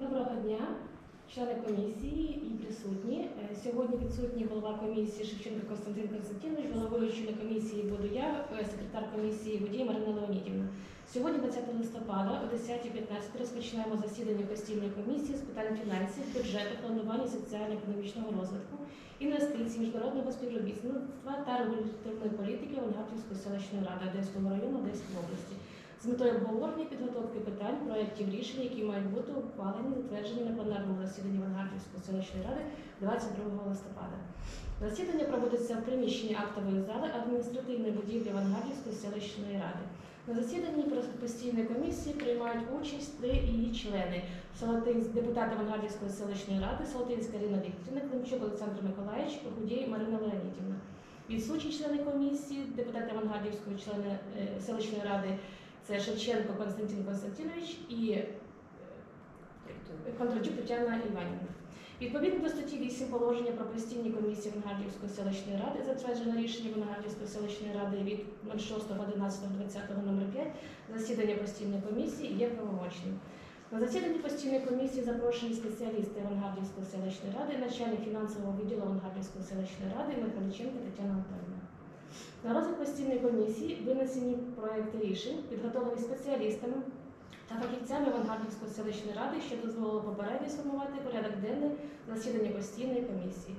Доброго дня, члени комісії і присутні. Е, Сьогодні відсутній голова комісії Шевченко Константин Константинович, головуючий на комісії буду я, е, секретар комісії Водій Марина Леонідівна. Сьогодні, 20 листопада, о 10.15 розпочинаємо засідання постійної комісії з питань фінансів, бюджету, планування соціально-економічного розвитку, інвестицій, міжнародного співробітництва та регуляторної політики Вангартівської селищної ради Одеського району Одеської області з метою обговорення підготовки питань, проєктів рішень, які мають бути ухвалені, затверджені на пленарному засіданні Вангардівської селищної ради 22 листопада. Засідання проводиться в приміщенні актової зали адміністративної будівлі Вангардівської селищної ради. На засіданні постійної комісії приймають участь три її члени: депутати Вангардівської селищної ради, Солотинська Ірина Вікторівна, Климчук Олександр Миколаївич, Гудєй Марина Леонідівна. Відсутні члени комісії, депутати Вангардівської члени е, селищної ради це Шевченко Константин Константинович і е, Кондрачук Тетяна Іванівна. Відповідно до статті 8 положення про постійні комісії Венгардівської селищної ради, затверджено рішення Венгардівської селищної ради від 06.11.20 номер 5 засідання постійної комісії є правомочним. На засіданні постійної комісії запрошені спеціалісти Венгардівської селищної ради, начальник фінансового відділу Венгардівської селищної ради Михайличенко Тетяна Анатольовна. На розгляд постійної комісії винесені проекти рішень, підготовлені спеціалістами та фахівцями Вангардівської селищної ради, що дозволило попередньо сформувати порядок денний засідання постійної комісії.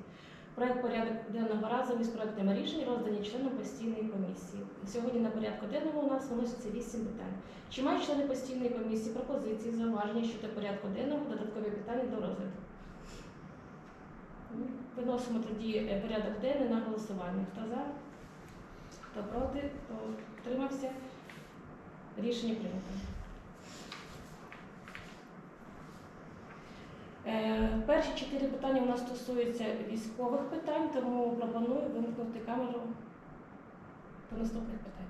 Проект порядок денного разом із проектами рішень роздані членам постійної комісії. Сьогодні на порядку денному у нас виноситься вісім питань. Чи мають члени постійної комісії пропозиції, зауваження щодо порядку денного, додаткові питання до розгляду? Виносимо тоді е, порядок денний на голосування. Хто за? Хто проти, хто утримався? Рішення прийнято. Е, Перші чотири питання у нас стосуються військових питань, тому пропоную вимкнути камеру до наступних питань.